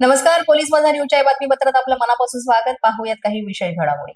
नमस्कार पोलीस माझा न्यूजच्या या बातमीपत्रात आपलं मनापासून स्वागत. पाहूयात काही विषय घडामोडी.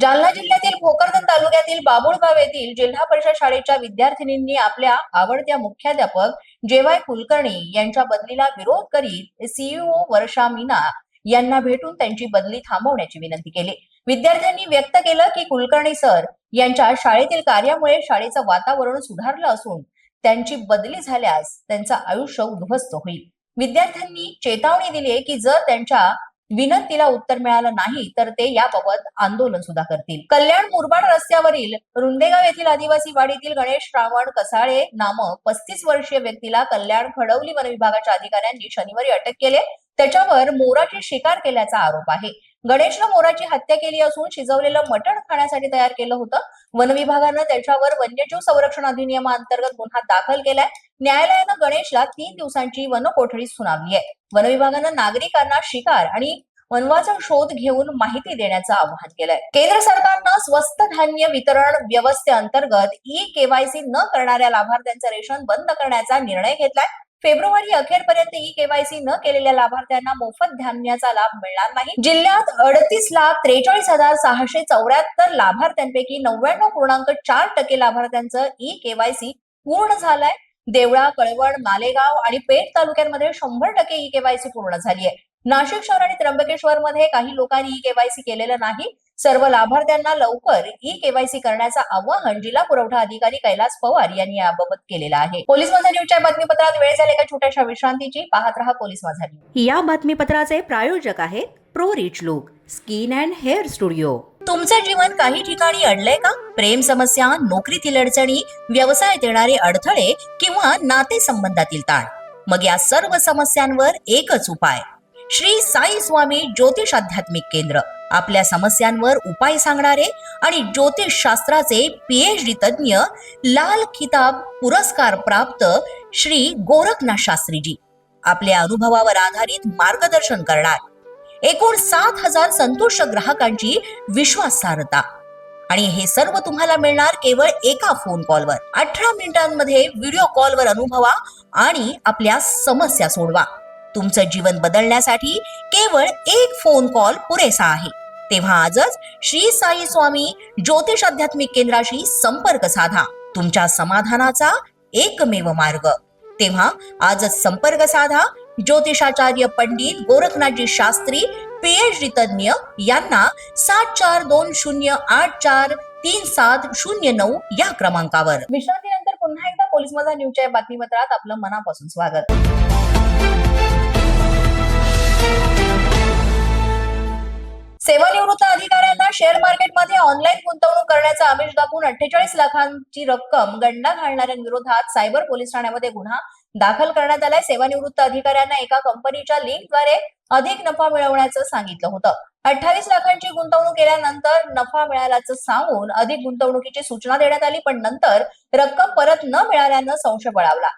जालना जिल्ह्यातील भोकरदन तालुक्यातील बाबुळगाव येथील जिल्हा परिषद शाळेच्या विद्यार्थिनींनी आपल्या आवडत्या मुख्याध्यापक जेवाय कुलकर्णी यांच्या बदलीला विरोध करीत सीईओ वर्षा मीना यांना भेटून त्यांची बदली थांबवण्याची विनंती केली. विद्यार्थ्यांनी व्यक्त केलं की कुलकर्णी सर यांच्या शाळेतील कार्यामुळे शाळेचं वातावरण सुधारलं असून त्यांची बदली झाल्यास त्यांचं आयुष्य उद्ध्वस्त होईल. विद्यार्थ्यांनी चेतावणी दिली आहे की जर त्यांच्या विनंतीला उत्तर मिळालं नाही तर ते याबाबत आंदोलन सुद्धा करतील. कल्याण मुरबाड रस्त्यावरील रुंदेगाव येथील आदिवासी वाडीतील गणेश श्रावण कसाळे नामक पस्तीस वर्षीय व्यक्तीला कल्याण खडवली वन विभागाच्या अधिकाऱ्यांनी शनिवारी अटक केले. त्याच्यावर मोराची शिकार केल्याचा आरोप आहे. गणेशनं मोराची हत्या केली असून शिजवलेलं मटण खाण्यासाठी तयार केलं होतं. वन विभागानं त्याच्यावर वन्यजीव संरक्षण अधिनियमाअंतर्गत गुन्हा दाखल केलाय. न्यायालयानं गणेशला तीन दिवसांची वनकोठडी सुनावली आहे वन विभागानं नागरिकांना शिकार आणि वनवाचा शोध घेऊन माहिती देण्याचं आवाहन केलंय. केंद्र सरकारनं स्वस्त धान्य वितरण व्यवस्थेअंतर्गत ई केवायसी न करणाऱ्या लाभार्थ्यांचं रेशन बंद करण्याचा निर्णय घेतलाय. फेब्रुवारी अखेरपर्यंत ई केवायसी न केलेल्या लाभार्थ्यांना मोफत धान्याचा लाभ मिळणार नाही. जिल्ह्यात अडतीस लाख त्रेचाळीस हजार सहाशे चौऱ्याहत्तर लाभार्थ्यांपैकी नव्याण्णव पूर्णांक चार टक्के लाभार्थ्यांचं ई केवायसी पूर्ण झालंय. देवळा कळवण मालेगाव आणि पेठ तालुक्यांमध्ये शंभर टक्के ई केवायसी पूर्ण झाली आहे नाशिक शहर आणि त्र्यंबकेश्वर मध्ये काही लोकांनी ई केवायसी केलेलं नाही. सर्व लाभार्थ्यांना लवकर ई केवायसी करण्याचं आवाहन जिल्हा पुरवठा अधिकारी कैलास पवार यांनी याबाबत केलेलं आहे. पोलीस माझा न्यूजच्या बातमीपत्रात वेळ झाली एका छोट्याशा विश्रांतीची? पाहत रहा पोलीस माझा न्यूज या बातमीपत्राचे प्रायोजक आहेत pro rich look skin and hair studio. तुमचं जीवन काही ठिकाणी अडलंय का? प्रेम समस्या नोकरीतील अडचणी व्यवसायात येणारे अडथळे किंवा नातेसंबंधातील ताण. मग या सर्व समस्यांवर एकच उपाय. श्री साई स्वामी ज्योतिष आध्यात्मिक केंद्र. आपल्या समस्यांवर उपाय सांगणारे आणि ज्योतिष शास्त्राचे पीएचडी तज्ज्ञ लाल किताब पुरस्कार प्राप्त श्री गोरखनाथ शास्त्रीजी. आपल्या अनुभवावर आधारित मार्गदर्शन करणार. एकूण सात हजार संतुष्ट ग्राहकांची विश्वासार्हता. आणि हे सर्व तुम्हाला मिळणार केवळ एका फोन कॉलवर अठरा मिनिटांमध्ये व्हिडिओ कॉलवर अनुभवा आणि आपल्या समस्या सोडवा. तुमचं जीवन बदलण्यासाठी केवळ एक फोन कॉल पुरेसा आहे. तेव्हा आजच श्री साई स्वामी ज्योतिष आध्यात्मिक केंद्राशी संपर्क साधा. तुमच्या समाधानाचा एकमेव मार्ग. तेव्हा आजच संपर्क साधा. ज्योतिषाचार्य पंडित गोरखनाथजी शास्त्री पीएचडी तज्ज्ञ यांना सात चार दोन शून्य आठ चार तीन सात शून्य नऊ या क्रमांकावर. विश्रांतीनंतर पुन्हा एकदा पोलीस माझा न्यूजच्या या बातमीपत्रात आपलं मनापासून स्वागत. सेवानिवृत्त अधिकाऱ्यांना शेअर मार्केटमध्ये ऑनलाईन गुंतवणूक करण्याचा आमिष दाखवून अठ्ठेचाळीस लाखांची रक्कम गंडा घालणाऱ्यांविरोधात सायबर पोलीस ठाण्यामध्ये गुन्हा दाखल करण्यात आलाय. सेवानिवृत्त अधिकाऱ्यांना एका कंपनीच्या लिंकद्वारे अधिक नफा मिळवण्याचं सांगितलं होतं. अठ्ठावीस लाखांची गुंतवणूक केल्यानंतर नफा मिळाल्याचं सांगून अधिक गुंतवणुकीची सूचना देण्यात आली पण नंतर रक्कम परत न मिळाल्यानं संशय बळावला.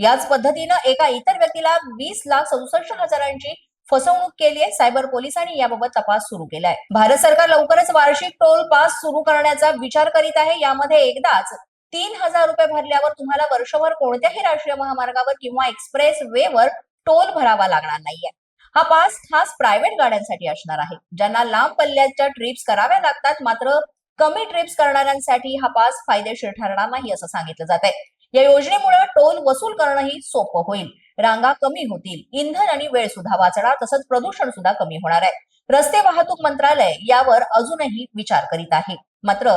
याच पद्धतीनं एका इतर व्यक्तीला वीस लाख सदुसष्ट हजारांची फसवणूक केली आहे सायबर पोलिसांनी याबाबत तपास सुरू केलाय. भारत सरकार लवकरच वार्षिक टोल पास सुरू करण्याचा विचार करीत आहे. यामध्ये एकदाच तीन हजार रुपये भरल्यावर तुम्हाला वर्षभर कोणत्याही राष्ट्रीय महामार्गावर किंवा एक्सप्रेस वेवर टोल भरावा लागणार नाहीये. हा पास खास प्रायव्हेट गाड्यांसाठी असणार आहे. ज्यांना लांब पल्ल्याच्या ट्रिप्स कराव्या लागतात मात्र कमी ट्रिप्स करणाऱ्यांसाठी हा पास फायदेशीर ठरणार नाही असं सांगितलं जात आहे या योजनेमुळे टोल वसूल करणंही सोपं होईल. रांगा कमी होतील. इंधन आणि वेळ सुद्धा वाचणार तसंच प्रदूषण सुद्धा कमी होणार आहे. रस्ते वाहतूक मंत्रालय यावर अजूनही विचार करीत आहे. मात्र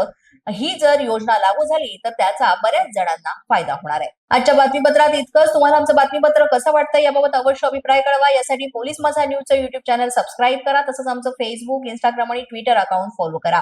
ही जर योजना लागू झाली तर त्याचा बऱ्याच जणांना फायदा होणार आहे. आजच्या बातमीपत्रात इतकंच. तुम्हाला आमचं बातमीपत्र कसं वाटतं याबाबत अवश्य अभिप्राय कळवा. यासाठी पोलीस माझा न्यूजचं युट्यूब चॅनल सबस्क्राईब करा. तसंच आमचं फेसबुक इंस्टाग्राम आणि ट्विटर अकाउंट फॉलो करा.